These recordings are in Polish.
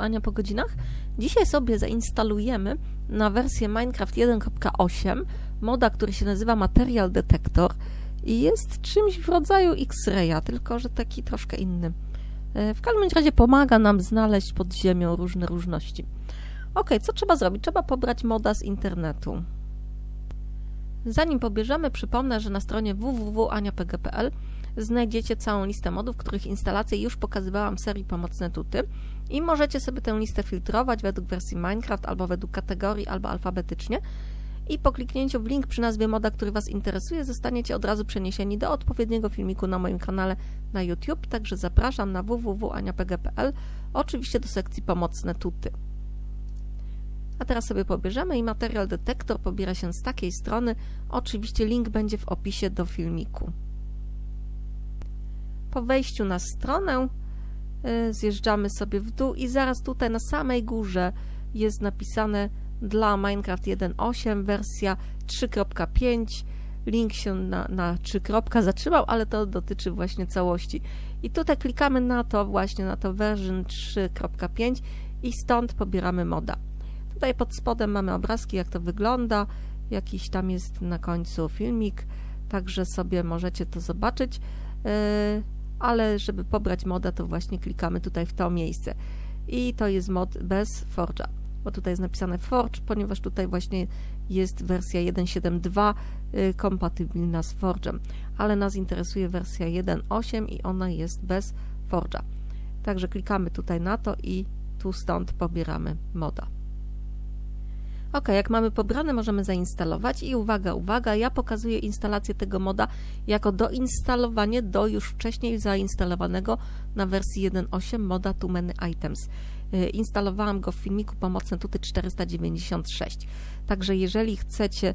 Ania po godzinach. Dzisiaj sobie zainstalujemy na wersję Minecraft 1.8 moda, który się nazywa Material Detector i jest czymś w rodzaju X-Raya, tylko że taki troszkę inny. E, w każdym razie pomaga nam znaleźć pod ziemią różne różności. Ok, co trzeba zrobić? Trzeba pobrać moda z internetu. Zanim pobierzemy, przypomnę, że na stronie www.aniapg.pl znajdziecie całą listę modów, których instalację już pokazywałam w serii Pomocne Tuty i możecie sobie tę listę filtrować według wersji Minecraft albo według kategorii, albo alfabetycznie i po kliknięciu w link przy nazwie moda, który Was interesuje, zostaniecie od razu przeniesieni do odpowiedniego filmiku na moim kanale na YouTube, także zapraszam na www.aniapg.pl, oczywiście do sekcji Pomocne Tuty. A teraz sobie pobierzemy i materiał detektor pobiera się z takiej strony. Oczywiście link będzie w opisie do filmiku. Po wejściu na stronę y, zjeżdżamy sobie w dół i zaraz tutaj na samej górze jest napisane dla Minecraft 1.8 wersja 3.5 link się na, na 3 kropka zatrzymał, ale to dotyczy właśnie całości. I tutaj klikamy na to właśnie, na to version 3.5 i stąd pobieramy moda. Tutaj pod spodem mamy obrazki, jak to wygląda, jakiś tam jest na końcu filmik, także sobie możecie to zobaczyć, e, ale żeby pobrać moda, to właśnie klikamy tutaj w to miejsce. I to jest mod bez Forge'a, bo tutaj jest napisane Forge, ponieważ tutaj właśnie jest wersja 1.7.2 e, kompatybilna z Forge'em, ale nas interesuje wersja 1.8 i ona jest bez Forge'a. Także klikamy tutaj na to i tu stąd pobieramy moda. Ok, jak mamy pobrane, możemy zainstalować. I uwaga, uwaga, ja pokazuję instalację tego moda jako doinstalowanie do już wcześniej zainstalowanego na wersji 1.8 moda Too Many Items. Y, instalowałam go w filmiku Pomocne Tuty 496. Także jeżeli chcecie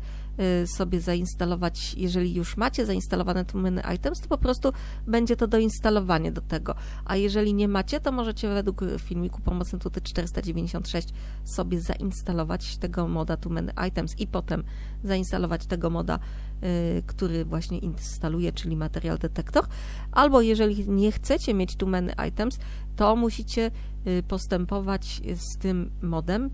y, sobie zainstalować, jeżeli już macie zainstalowane menu items, to po prostu będzie to doinstalowanie do tego. A jeżeli nie macie, to możecie według filmiku Pomocne Tuty 496 sobie zainstalować tego moda menu items i potem zainstalować tego moda, y, który właśnie instaluje, czyli material detektor. Albo jeżeli nie chcecie mieć menu items, to musicie postępować z tym modem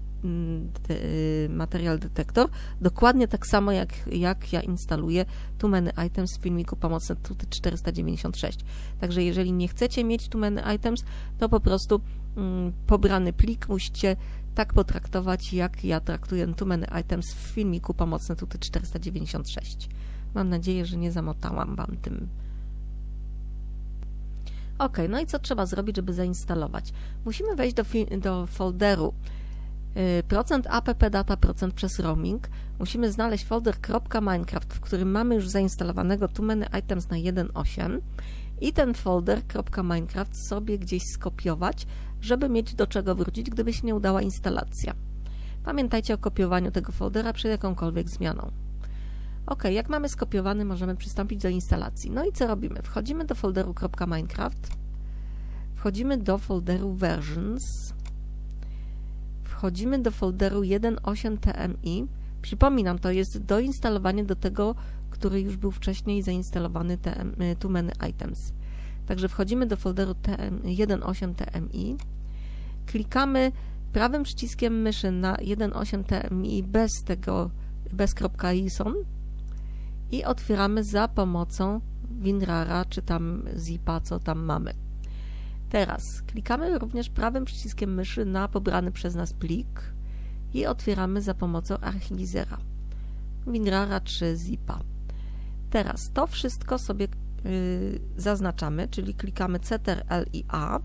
Y, material detektor, dokładnie tak samo jak, jak ja instaluję Too Many Items w filmiku Pomocne Tuty 496. Także jeżeli nie chcecie mieć Too Many Items, to po prostu mm, pobrany plik musicie tak potraktować, jak ja traktuję Too Many Items w filmiku Pomocne Tuty 496. Mam nadzieję, że nie zamotałam Wam tym Ok, no i co trzeba zrobić, żeby zainstalować? Musimy wejść do, do folderu Y, procent app data procent przez roaming, musimy znaleźć folder .minecraft, w którym mamy już zainstalowanego too many items na 1.8 i ten folder .minecraft sobie gdzieś skopiować, żeby mieć do czego wrócić, gdyby się nie udała instalacja. Pamiętajcie o kopiowaniu tego foldera przed jakąkolwiek zmianą. Ok, jak mamy skopiowany, możemy przystąpić do instalacji. No i co robimy? Wchodzimy do folderu .minecraft, wchodzimy do folderu versions, wchodzimy do folderu 1.8 TMI. Przypominam, to jest doinstalowanie do tego, który już był wcześniej zainstalowany TM, y, Too Many Items. Także wchodzimy do folderu 1.8 TMI, klikamy prawym przyciskiem myszy na 1.8 TMI bez tego, bez .ison i otwieramy za pomocą WinRARa, czy tam zipa, co tam mamy. Teraz klikamy również prawym przyciskiem myszy na pobrany przez nas plik i otwieramy za pomocą archiwizera WinRARa czy zipa. Teraz to wszystko sobie yy, zaznaczamy, czyli klikamy CTRL i A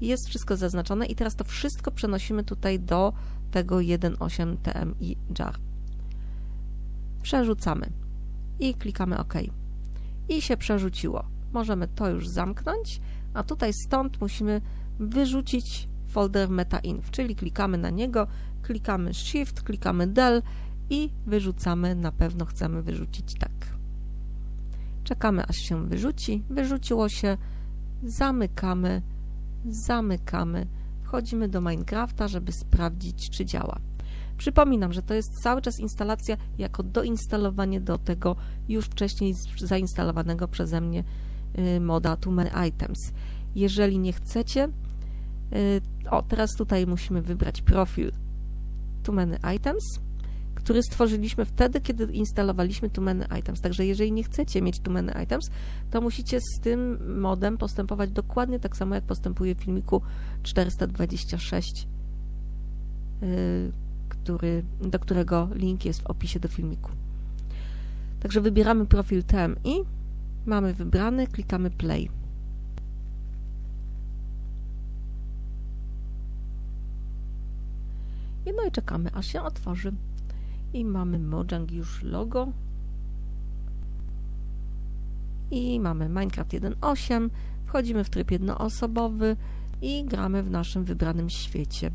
jest wszystko zaznaczone i teraz to wszystko przenosimy tutaj do tego 1.8 TMI jar. Przerzucamy i klikamy OK. I się przerzuciło. Możemy to już zamknąć a tutaj stąd musimy wyrzucić folder metainf, czyli klikamy na niego, klikamy Shift, klikamy Del i wyrzucamy, na pewno chcemy wyrzucić tak. Czekamy aż się wyrzuci, wyrzuciło się, zamykamy, zamykamy, wchodzimy do Minecrafta, żeby sprawdzić czy działa. Przypominam, że to jest cały czas instalacja jako doinstalowanie do tego już wcześniej zainstalowanego przeze mnie Y, moda Too Many Items. Jeżeli nie chcecie O, teraz tutaj musimy wybrać profil Too Many Items, który stworzyliśmy wtedy, kiedy instalowaliśmy Too Many Items. Także jeżeli nie chcecie mieć Too Many Items, to musicie z tym modem postępować dokładnie tak samo, jak postępuje w filmiku 426, który, do którego link jest w opisie do filmiku. Także wybieramy profil TMI, mamy wybrany, klikamy play. I no i czekamy, aż się otworzy. I mamy Mojang już logo. I mamy Minecraft 1.8. Wchodzimy w tryb jednoosobowy i gramy w naszym wybranym świecie.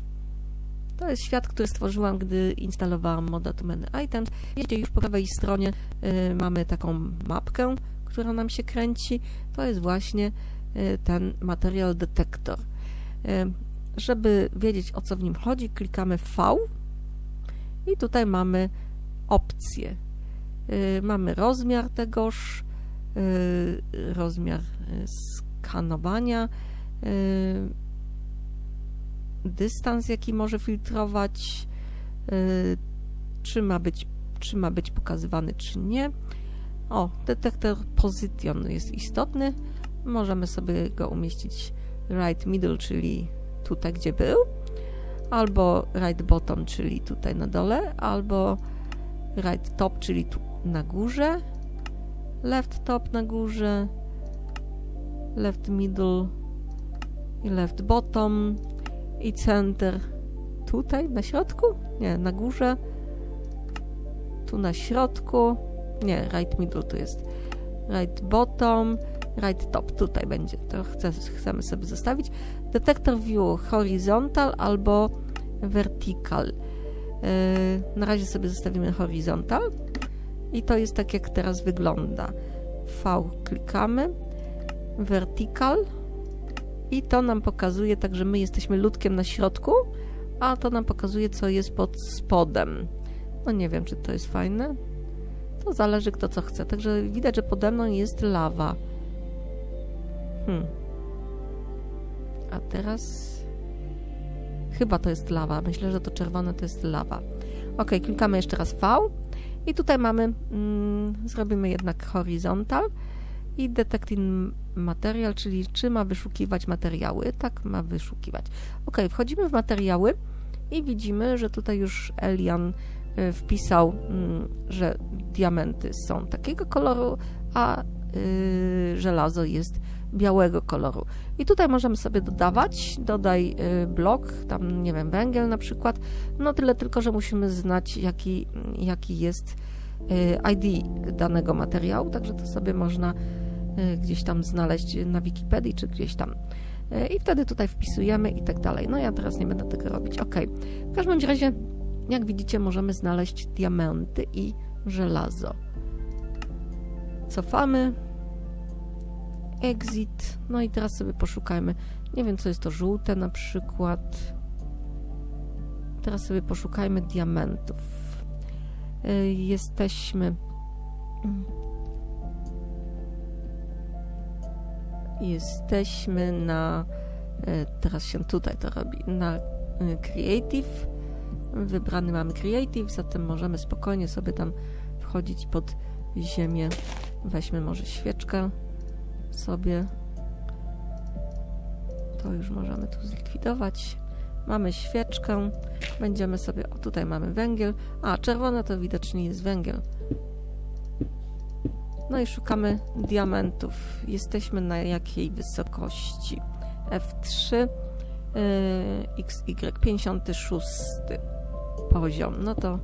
To jest świat, który stworzyłam, gdy instalowałam moda to many items. Widzicie, już po prawej stronie y, mamy taką mapkę, która nam się kręci. To jest właśnie y, ten material detektor. Y, żeby wiedzieć, o co w nim chodzi, klikamy V i tutaj mamy opcje. Mamy rozmiar tegoż, rozmiar skanowania, dystans, jaki może filtrować, y, czy ma być, czy ma być pokazywany, czy nie. O, detektor position jest istotny. Możemy sobie go umieścić right middle, czyli tutaj, gdzie był, albo right bottom, czyli tutaj na dole, albo right top, czyli tu na górze, left top na górze, left middle i left bottom, i center tutaj na środku? Nie, na górze. Tu na środku. Nie, right middle tu jest. Right bottom, right top. Tutaj będzie. To chcemy sobie zostawić. Detektor view horizontal albo vertical. Yy, na razie sobie zostawimy horizontal. I to jest tak, jak teraz wygląda. V klikamy. Vertical i to nam pokazuje, także my jesteśmy ludkiem na środku, a to nam pokazuje, co jest pod spodem. No nie wiem, czy to jest fajne. To zależy, kto co chce. Także widać, że pode mną jest lawa. Hmm. A teraz... Chyba to jest lawa. Myślę, że to czerwone to jest lawa. Ok, klikamy jeszcze raz V. I tutaj mamy... Mm, zrobimy jednak horizontal i detecting material, czyli czy ma wyszukiwać materiały. Tak, ma wyszukiwać. Ok, wchodzimy w materiały i widzimy, że tutaj już Elian y, wpisał, mm, że diamenty są takiego koloru, a y, żelazo jest białego koloru. I tutaj możemy sobie dodawać, dodaj y, blok, tam nie wiem, węgiel na przykład, no tyle tylko, że musimy znać jaki, jaki jest ID danego materiału, także to sobie można gdzieś tam znaleźć na Wikipedii, czy gdzieś tam. Y, I wtedy tutaj wpisujemy i tak dalej. No ja teraz nie będę tego robić. Ok. W każdym razie, jak widzicie, możemy znaleźć diamenty i żelazo. Cofamy. Exit. No i teraz sobie poszukajmy. Nie wiem, co jest to żółte na przykład. Teraz sobie poszukajmy diamentów. Y, jesteśmy jesteśmy na, e, teraz się tutaj to robi, na e, Creative. Wybrany mamy Creative, zatem możemy spokojnie sobie tam wchodzić pod ziemię. Weźmy może świeczkę sobie. To już możemy tu zlikwidować. Mamy świeczkę. Będziemy sobie, o tutaj mamy węgiel. A, czerwone to widocznie jest węgiel. No i szukamy diamentów. Jesteśmy na jakiej wysokości? F3 yy, XY 56 poziom. No to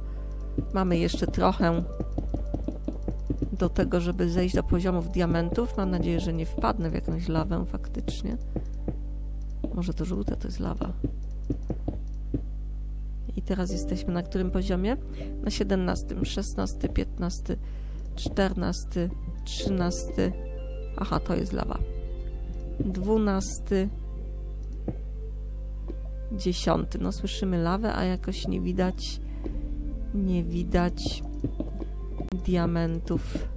mamy jeszcze trochę do tego, żeby zejść do poziomów diamentów. Mam nadzieję, że nie wpadnę w jakąś lawę faktycznie. Może to żółte to jest lawa. I teraz jesteśmy na którym poziomie? Na 17, 16, 15, 14, 13, aha, to jest lawa, 12, 10. No słyszymy lawę, a jakoś nie widać, nie widać diamentów.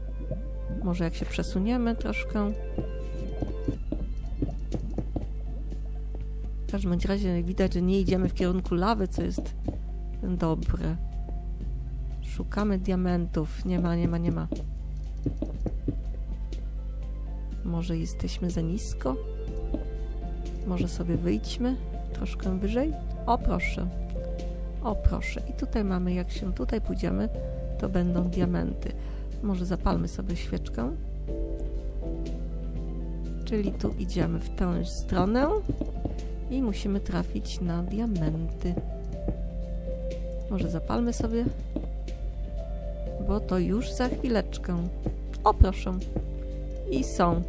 Może jak się przesuniemy troszkę. W każdym razie widać, że nie idziemy w kierunku lawy, co jest dobre. Szukamy diamentów. Nie ma, nie ma, nie ma. Może jesteśmy za nisko? Może sobie wyjdźmy troszkę wyżej? O proszę. O proszę. I tutaj mamy, jak się tutaj pójdziemy, to będą diamenty. Może zapalmy sobie świeczkę. Czyli tu idziemy w tę stronę i musimy trafić na diamenty. Może zapalmy sobie, bo to już za chwileczkę. O proszę. I są.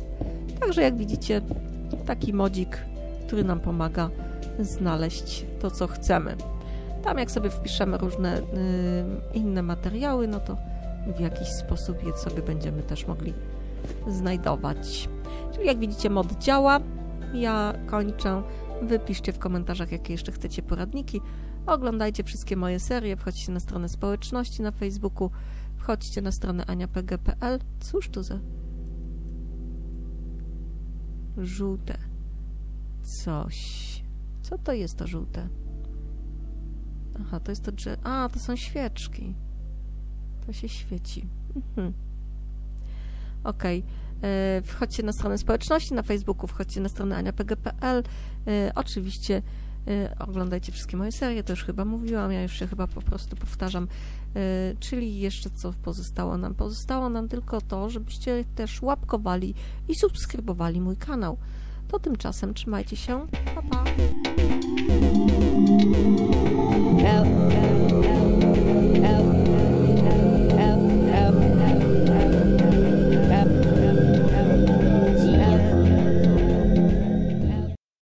Także jak widzicie, taki modzik, który nam pomaga znaleźć to, co chcemy. Tam jak sobie wpiszemy różne y, inne materiały, no to w jakiś sposób je sobie będziemy też mogli znajdować. Czyli jak widzicie mod działa. Ja kończę. Wypiszcie w komentarzach, jakie jeszcze chcecie poradniki. Oglądajcie wszystkie moje serie, wchodźcie na stronę społeczności na Facebooku, wchodźcie na stronę aniapg.pl. Cóż to za żółte coś. Co to jest to żółte? Aha, to jest to drzewo. A, to są świeczki. To się świeci. Mhm. Okej. Okay. Wchodźcie na stronę społeczności na Facebooku, wchodźcie na stronę aniapg.pl. E, oczywiście e, oglądajcie wszystkie moje serie, to już chyba mówiłam, ja już się chyba po prostu powtarzam. E, czyli jeszcze co pozostało nam? Pozostało nam tylko to, żebyście też łapkowali i subskrybowali mój kanał. To tymczasem trzymajcie się. Pa, pa.